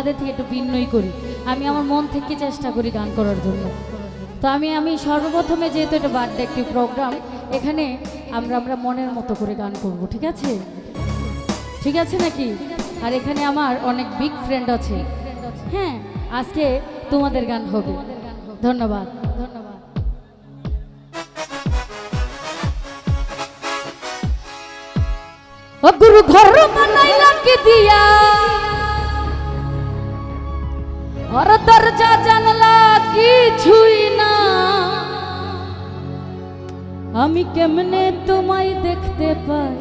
ওনাদের থেকে একটু ভিন্নই করি। আমি আমার মন থেকে চেষ্টা করি গান করার জন্য। তো আমি আমি সর্বপ্রথমে যেহেতু এটা বার্থডে একটি প্রোগ্রাম এখানে আমরা আমরা মনের মতো করে গান করব, ঠিক আছে? ঠিক আছে নাকি? আর এখানে আমার অনেক বিগ ফ্রেন্ড আছে। হ্যাঁ আজকে তোমাদের গান হবে। ধন্যবাদ। ধন্যবাদ গুরু ঘর দিয়া? আর দরজা জানলা কিছুই না। আমি কেমনে তোমায় দেখতে পাই?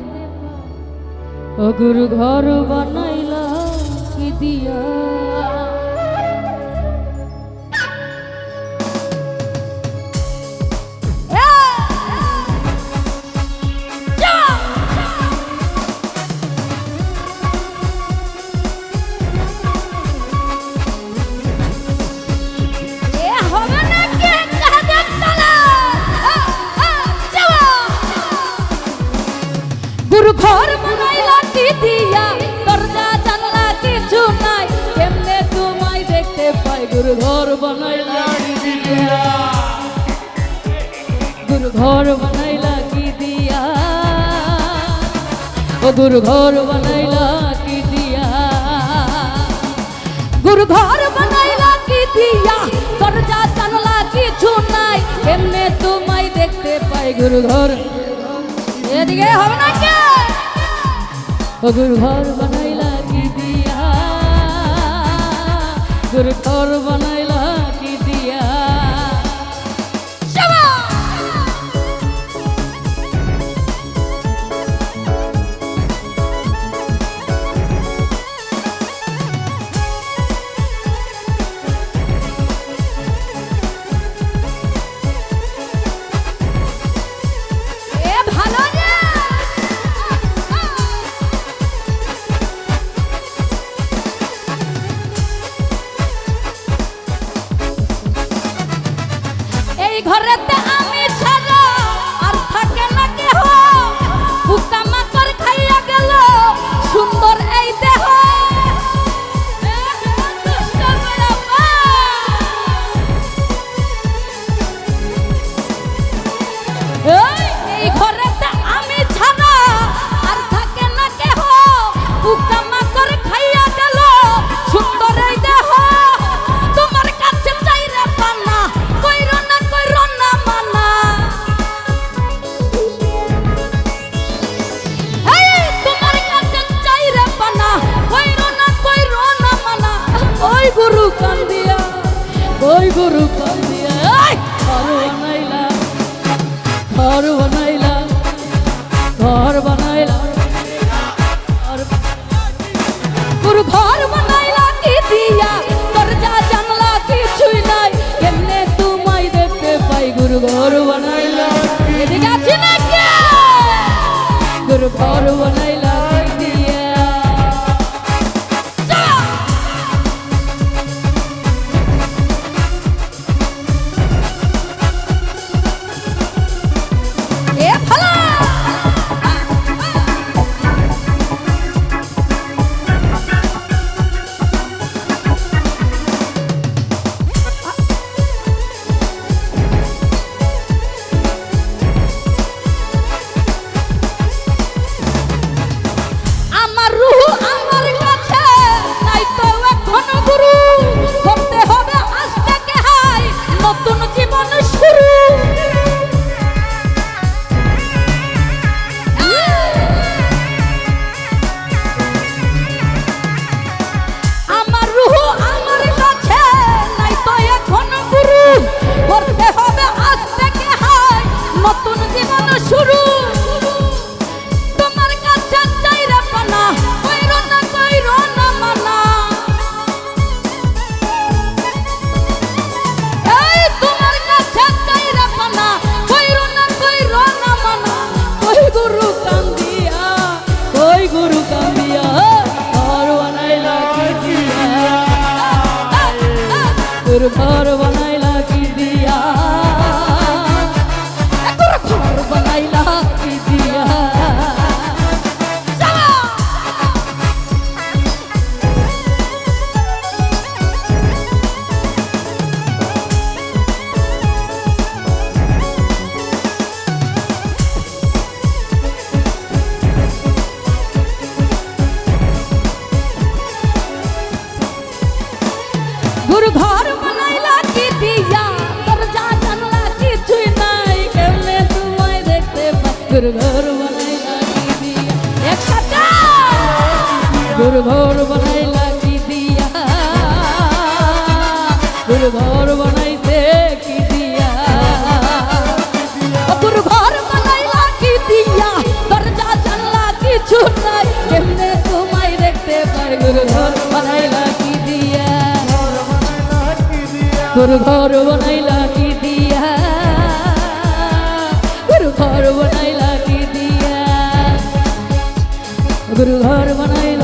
ও ঘর বানাইলা কি দিয়া? ঘর বানাইলা কি দিয়া? ও গুরু ঘর বানাইলা কি দিয়া? গুরু ঘর বানাইলা কি দিয়া? দরজা, জানলা কিছু নাই। এমনে তোমায় দেখতে পাই গুরু ঘর এদিকে হবে না কে? ও গুরু ঘর বানাইলা কি দিয়া? গুরু ঘর বানাইলা ಹೊರತ গুরু কান্দিয়া ওই গুরু গুরু ঘর বানাইলা কি দিয়া? একসাথে! গুরু ঘর বানাইলা কি দিয়া? গুরু ঘর বানাইছে কি দিয়া? গুরু ঘর বানাইলা কি দিয়া? দরজা, জানলা কিছু নাই, কেমনে তোমায় দেখতে পাই? গুরু ঘর বানাইলা কি দিয়া? গুরু ঘর বানাইলা গুরু ঘর বানাইল।